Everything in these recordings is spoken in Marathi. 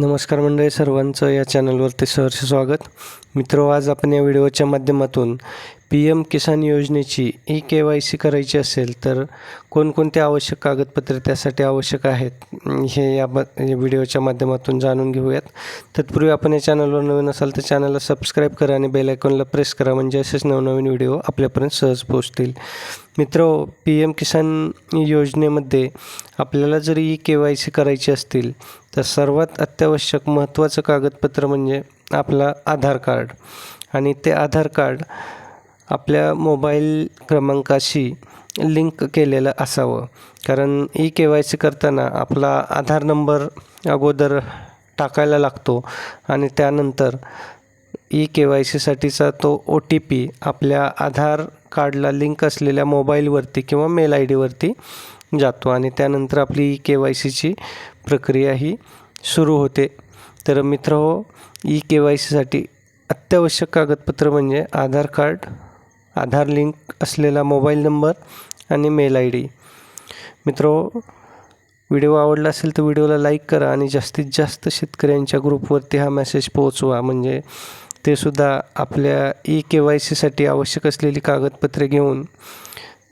नमस्कार मंडळी सर्वांचं या चॅनलवरती सहर्ष स्वागत. मित्र आज आपण या व्हिडिओच्या माध्यमातून पी एम किसान योजनेची ई के वाय सी करायची असेल तर कोणकोणते आवश्यक कागदपत्रे त्यासाठी आवश्यक आहेत? हे या ब व्हिडिओच्या माध्यमातून जाणून घेऊयात. तत्पूर्वी आपण या चॅनलवर नवीन असाल तर चॅनलला सबस्क्राईब करा आणि बेल आयकॉनला प्रेस करा म्हणजे असेच नवनवीन व्हिडिओ आपल्यापर्यंत सहज पोहोचतील. मित्र पी एम किसान योजनेमध्ये आपल्याला जर ई के वाय सी करायची असतील तर सर्वात अत्यावश्यक महत्त्वाचं कागदपत्र म्हणजे आपला आधार कार्ड. आणि ते आधार कार्ड आपल्या मोबाईल क्रमांकाशी लिंक केलेलं असावं. कारण ई के वाय सी करताना आपला आधार नंबर अगोदर टाकायला लागतो आणि त्यानंतर ई के वाय सीसाठीचा तो ओ टी पी आपल्या आधार कार्डला लिंक असलेल्या मोबाईलवरती किंवा मेल आय डीवरती जातो आणि त्यानंतर आपली ई के वाय सीची प्रक्रिया ही सुरू होते. तर मित्र हो ई के वाय सीसाठी अत्यावश्यक कागदपत्र म्हणजे आधार कार्ड आधार लिंक असलेला मोबाईल नंबर आणि मेल आय डी. मित्रो व्हिडिओ आवडला असेल तर व्हिडिओला लाईक करा आणि जास्तीत जास्त शेतकऱ्यांच्या ग्रुपवरती हा मेसेज पोहोचवा. म्हणजे ते सुद्धा आपल्या ई के वाय सीसाठी आवश्यक असलेली कागदपत्रे घेऊन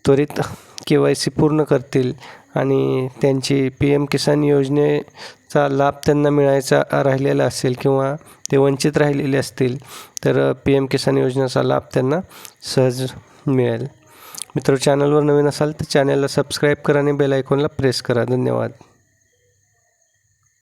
त्वरित के वाय सी पूर्ण करतील. आणि त्यांची पी एम किसान योजनेचा लाभ त्यांना मिळायचा राहिलेला असेल किंवा ते वंचित राहिलेले असतील तर पी एम किसान योजनेचा लाभ त्यांना सहज मिळेल. मित्र चॅनलवर नवीन असाल तर चॅनलला सबस्क्राईब करा आणि बेल आयकॉनला प्रेस करा. धन्यवाद.